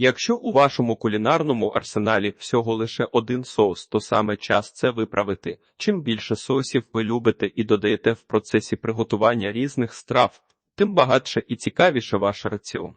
Якщо у вашому кулінарному арсеналі всього лише один соус, то саме час це виправити. Чим більше соусів ви любите і додаєте в процесі приготування різних страв, тим багатше і цікавіше ваш раціон.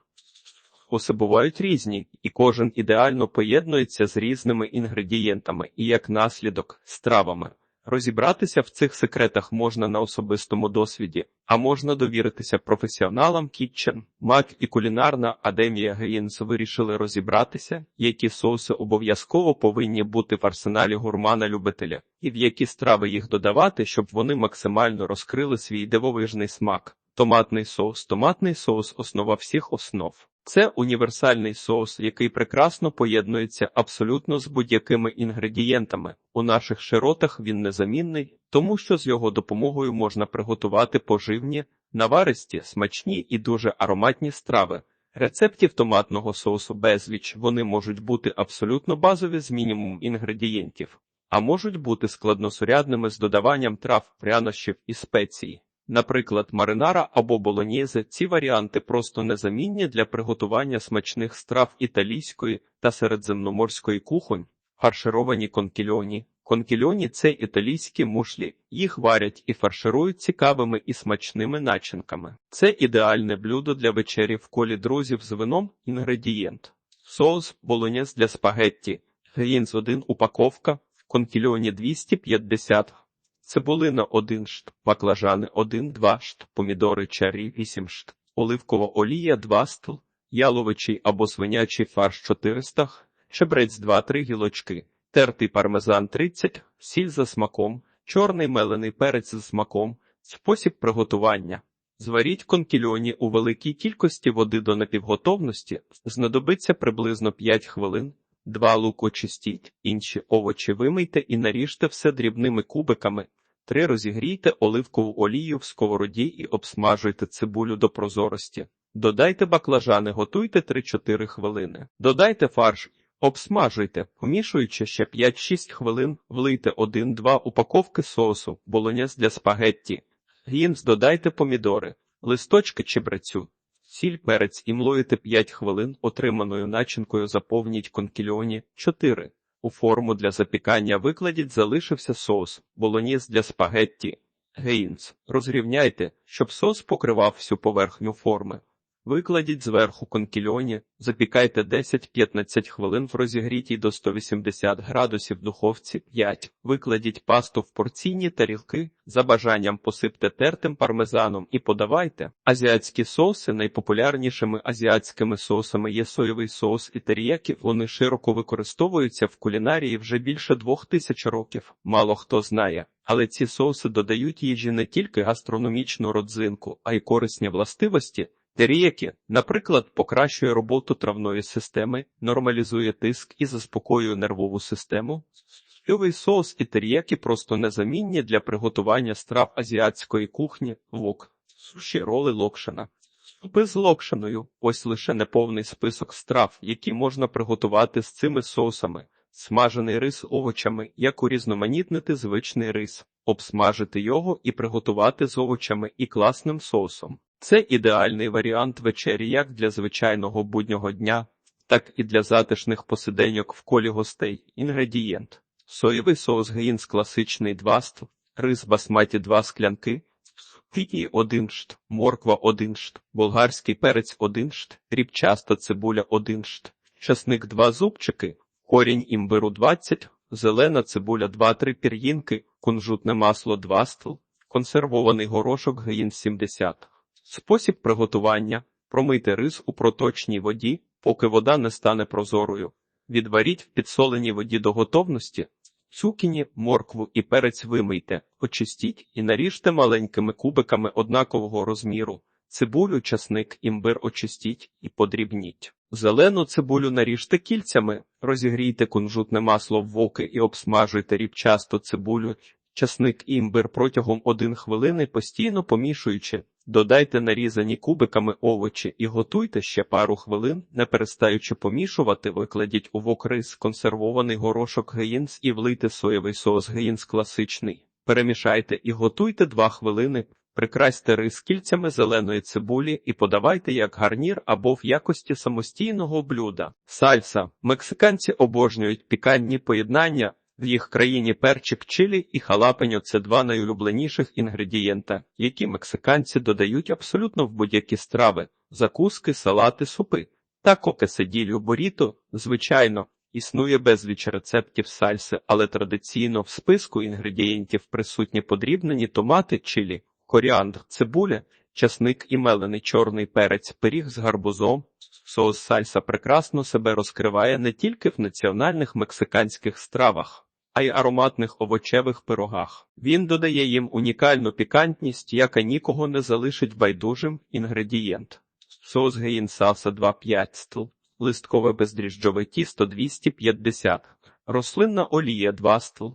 Соуси бувають різні, і кожен ідеально поєднується з різними інгредієнтами і, як наслідок, стравами. Розібратися в цих секретах можна на особистому досвіді, а можна довіритися професіоналам Kitchen. Мак і кулінарна Академія Гейнс вирішили розібратися, які соуси обов'язково повинні бути в арсеналі гурмана-любителя, і в які страви їх додавати, щоб вони максимально розкрили свій дивовижний смак. Томатний соус. Томатний соус основа всіх основ. Це універсальний соус, який прекрасно поєднується абсолютно з будь-якими інгредієнтами. У наших широтах він незамінний, тому що з його допомогою можна приготувати поживні, наваристі, смачні і дуже ароматні страви. Рецептів томатного соусу безліч вони можуть бути абсолютно базові з мінімумом інгредієнтів, а можуть бути складносурядними з додаванням трав, прянощів і спецій. Наприклад, маринара або болоньєзе – ці варіанти просто незамінні для приготування смачних страв італійської та середземноморської кухонь, фаршировані конкільоні. Конкільоні – це італійські мушлі, їх варять і фарширують цікавими і смачними начинками. Це ідеальне блюдо для вечері в колі друзів з вином, інгредієнт. Соус болоньєз для спагетті, грінз 1 упаковка, конкільоні 250 Цибулина 1 шт, баклажани 1-2 шт, помідори чарі 8 шт, оливкова олія 2 стл, яловичий або свинячий фарш 400 г, чебрець 2-3 гілочки, тертий пармезан 30, сіль за смаком, чорний мелений перець з смаком, спосіб приготування. Зваріть конкільоні у великій кількості води до напівготовності, знадобиться приблизно 5 хвилин. Два лук очистіть, інші овочі вимийте і наріжте все дрібними кубиками. Три розігрійте оливкову олію в сковороді і обсмажуйте цибулю до прозорості. Додайте баклажани, готуйте 3-4 хвилини. Додайте фарш, обсмажуйте, помішуючи ще 5-6 хвилин, влийте 1-2 упаковки соусу, болоняз для спагетті. Гінз додайте помідори, листочки чебрецю. Сіль перець і млоїте 5 хвилин, отриманою начинкою заповніть конкільоні 4. У форму для запікання викладіть залишився соус, болоніс для спагетті. Гейнс. Розрівняйте, щоб сос покривав всю поверхню форми. Викладіть зверху конкільоні, запікайте 10-15 хвилин в розігрітій до 180 градусів духовці 5. Викладіть пасту в порційні тарілки, за бажанням посипте тертим пармезаном і подавайте. Азіатські соуси найпопулярнішими азіатськими соусами є соєвий соус і теріякі. Вони широко використовуються в кулінарії вже більше двох тисяч років. Мало хто знає. Але ці соуси додають їжі не тільки гастрономічну родзинку, а й корисні властивості. Теріякі, наприклад, покращує роботу травної системи, нормалізує тиск і заспокоює нервову систему. Соєвий соус і теріякі просто незамінні для приготування страв азіатської кухні, вок, суші роли локшина. Супи з локшиною – ось лише неповний список страв, які можна приготувати з цими соусами. Смажений рис овочами, як урізноманітнити звичний рис, обсмажити його і приготувати з овочами і класним соусом. Це ідеальний варіант вечері як для звичайного буднього дня, так і для затишних посиденьок в колі гостей. Інгредієнт. Соєвий соус гейнс класичний 2 стл, рис басматі 2 склянки, фіті 1 шт, морква 1 шт, болгарський перець 1 шт, рібчаста цибуля 1 шт, часник 2 зубчики, корінь імбиру 20, зелена цибуля 2-3 пір'їнки, кунжутне масло 2 стл, консервований горошок гейнс 70. Спосіб приготування промийте рис у проточній воді, поки вода не стане прозорою. Відваріть в підсоленій воді до готовності, цукіні, моркву і перець вимийте, очистіть і наріжте маленькими кубиками однакового розміру. Цибулю, часник, імбир очистіть і подрібніть. Зелену цибулю наріжте кільцями, розігрійте кунжутне масло в воки і обсмажуйте рібчасто цибулю, часник і імбир протягом 1 хвилини постійно помішуючи. Додайте нарізані кубиками овочі і готуйте ще пару хвилин, не перестаючи помішувати, викладіть у вок рис консервований горошок геїнс і влийте соєвий соус геїнс класичний. Перемішайте і готуйте 2 хвилини, Прикрасьте рис кільцями зеленої цибулі і подавайте як гарнір або в якості самостійного блюда. Сальса. Мексиканці обожнюють пікантні поєднання. В їх країні перчик чилі і халапеньо – це два найулюбленіших інгредієнта, які мексиканці додають абсолютно в будь-які страви, закуски, салати, супи. Та кокеседілю буріто, звичайно, існує безліч рецептів сальси, але традиційно в списку інгредієнтів присутні подрібнені томати, чилі, коріандр, цибуля, часник і мелений чорний перець, пиріг з гарбузом. Соус сальса прекрасно себе розкриває не тільки в національних мексиканських стравах, а й ароматних овочевих пирогах. Він додає їм унікальну пікантність, яка нікого не залишить байдужим інгредієнт. Соус геїн салса 2,5 стл, листкове бездріжджове тісто 250, рослинна олія 2 стл,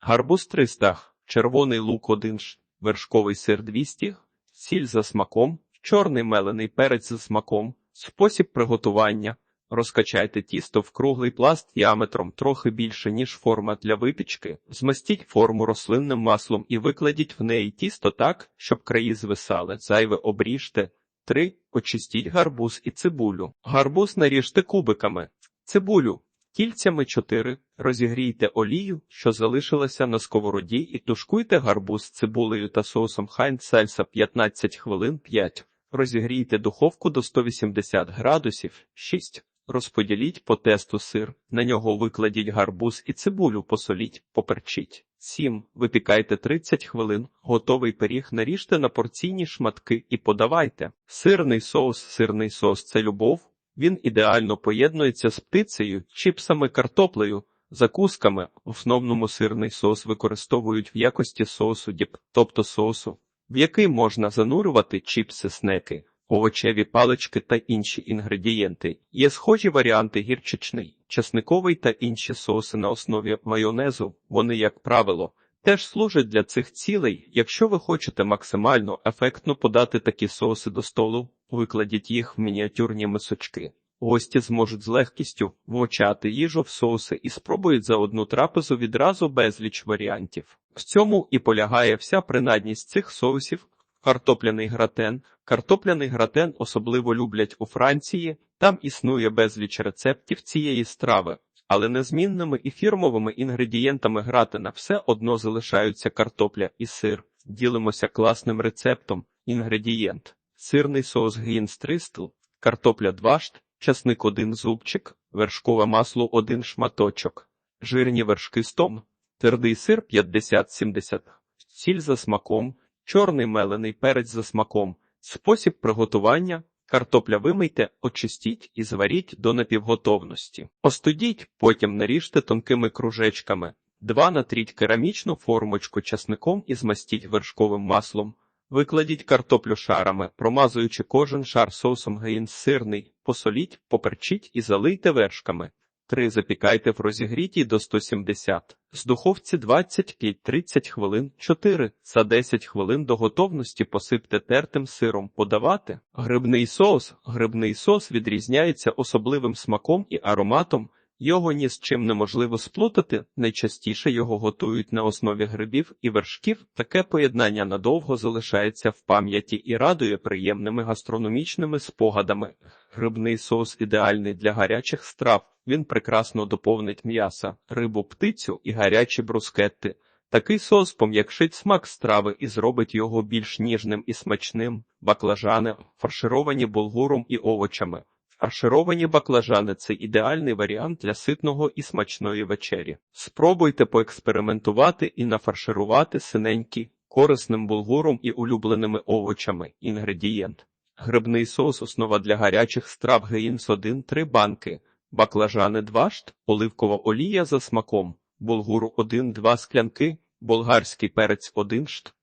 гарбуз 300, червоний лук 1 ш, вершковий сир 200, сіль за смаком, чорний мелений перець за смаком, спосіб приготування. Розкачайте тісто в круглий пласт діаметром трохи більше, ніж форма для випічки. Змастіть форму рослинним маслом і викладіть в неї тісто так, щоб краї звисали. Зайве обріжте. 3. Очистіть гарбуз і цибулю. Гарбуз наріжте кубиками. Цибулю. Кільцями 4. Розігрійте олію, що залишилася на сковороді, і тушкуйте гарбуз з цибулею та соусом хайн сальса 15 хвилин 5. Розігрійте духовку до 180 градусів 6. Розподіліть по тесту сир, на нього викладіть гарбуз і цибулю, посоліть, поперчіть. 7. Випікайте 30 хвилин. Готовий пиріг наріжте на порційні шматки і подавайте. Сирний соус, сирний соус це любов. Він ідеально поєднується з птицею, чіпсами, картоплею, закусками. В основному сирний соус використовують в якості соусу діп, тобто соусу, в який можна занурювати чіпси, снеки овочеві палички та інші інгредієнти. Є схожі варіанти гірчичний, часниковий та інші соуси на основі майонезу. Вони, як правило, теж служать для цих цілей. Якщо ви хочете максимально ефектно подати такі соуси до столу, викладіть їх в мініатюрні мисочки. Гості зможуть з легкістю вмочати їжу в соуси і спробують за одну трапезу відразу безліч варіантів. В цьому і полягає вся принадність цих соусів, Картопляний гратен. Картопляний гратен особливо люблять у Франції, там існує безліч рецептів цієї страви, але незмінними і фірмовими інгредієнтами гратена все одно залишаються картопля і сир. Ділимося класним рецептом. Інгредієнт: сирний соус грінстристл, картопля 2 шт, часник 1 зубчик, вершкове масло 1 шматочок, жирні вершки 100, твердий сир 50-70, сіль за смаком. Чорний мелений перець за смаком. Спосіб приготування. Картопля вимийте, очистіть і зваріть до напівготовності. Остудіть, потім наріжте тонкими кружечками. Два натріть керамічну формочку часником і змастіть вершковим маслом. Викладіть картоплю шарами, промазуючи кожен шар соусом геїн сирний, посоліть, поперчіть і залийте вершками. 3. Запікайте в розігрітій до 170. З духовці 25-30 хвилин. 4. За 10 хвилин до готовності посипте тертим сиром. Подавати. Грибний соус. Грибний соус відрізняється особливим смаком і ароматом. Його ні з чим неможливо сплутати, найчастіше його готують на основі грибів і вершків. Таке поєднання надовго залишається в пам'яті і радує приємними гастрономічними спогадами. Грибний соус ідеальний для гарячих страв. Він прекрасно доповнить м'яса, рибу, птицю і гарячі брускетти. Такий соус пом'якшить смак страви і зробить його більш ніжним і смачним. Баклажани, фаршировані булгуром і овочами. Фаршировані баклажани це ідеальний варіант для ситного і смачної вечері. Спробуйте поекспериментувати і нафарширувати синенькі, корисним булгуром і улюбленими овочами. Інгредієнт. Грибний соус основа для гарячих страв геїнс 1-3 банки, баклажани 2 шт, оливкова олія за смаком, булгуру 1-2 склянки, болгарський перець 1 шт,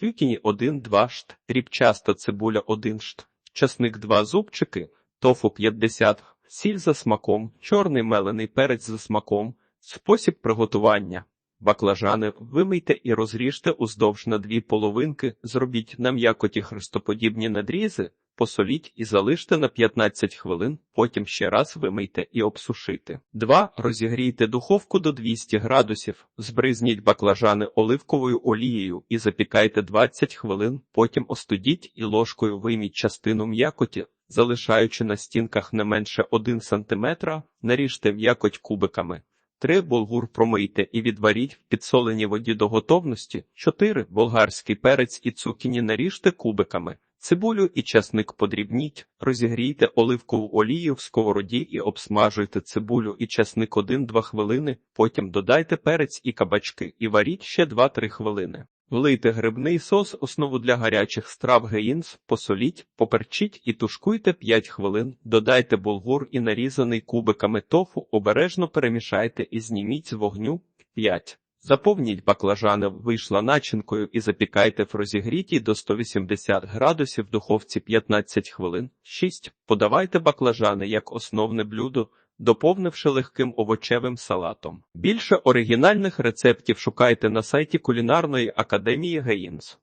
фюкіні 1-2 шт, ріпчаста цибуля 1 шт, часник 2 зубчики, тофу 50, сіль за смаком, чорний мелений перець за смаком, спосіб приготування. Баклажани вимийте і розріжте уздовж на дві половинки, зробіть на м'якоті хрестоподібні надрізи, посоліть і залиште на 15 хвилин, потім ще раз вимийте і обсушити. 2. Розігрійте духовку до 200 градусів, збризніть баклажани оливковою олією і запікайте 20 хвилин, потім остудіть і ложкою вийміть частину м'якоті, залишаючи на стінках не менше 1 см, наріжте м'якоть кубиками. 3. Булгур промийте і відваріть в підсоленій воді до готовності. 4. Болгарський перець і цукіні наріжте кубиками. Цибулю і часник подрібніть, розігрійте оливкову олію в сковороді і обсмажуйте цибулю і часник 1-2 хвилини, потім додайте перець і кабачки і варіть ще 2-3 хвилини. Влийте грибний сос, основу для гарячих страв геїнс, посоліть, поперчіть і тушкуйте 5 хвилин, додайте булгур і нарізаний кубиками тофу, обережно перемішайте і зніміть з вогню 5. Заповніть баклажани вийшла начинкою і запікайте в розігрітій до 180 градусів духовці 15 хвилин. 6. Подавайте баклажани як основне блюдо, доповнивши легким овочевим салатом. Більше оригінальних рецептів шукайте на сайті кулінарної академії Геїнс.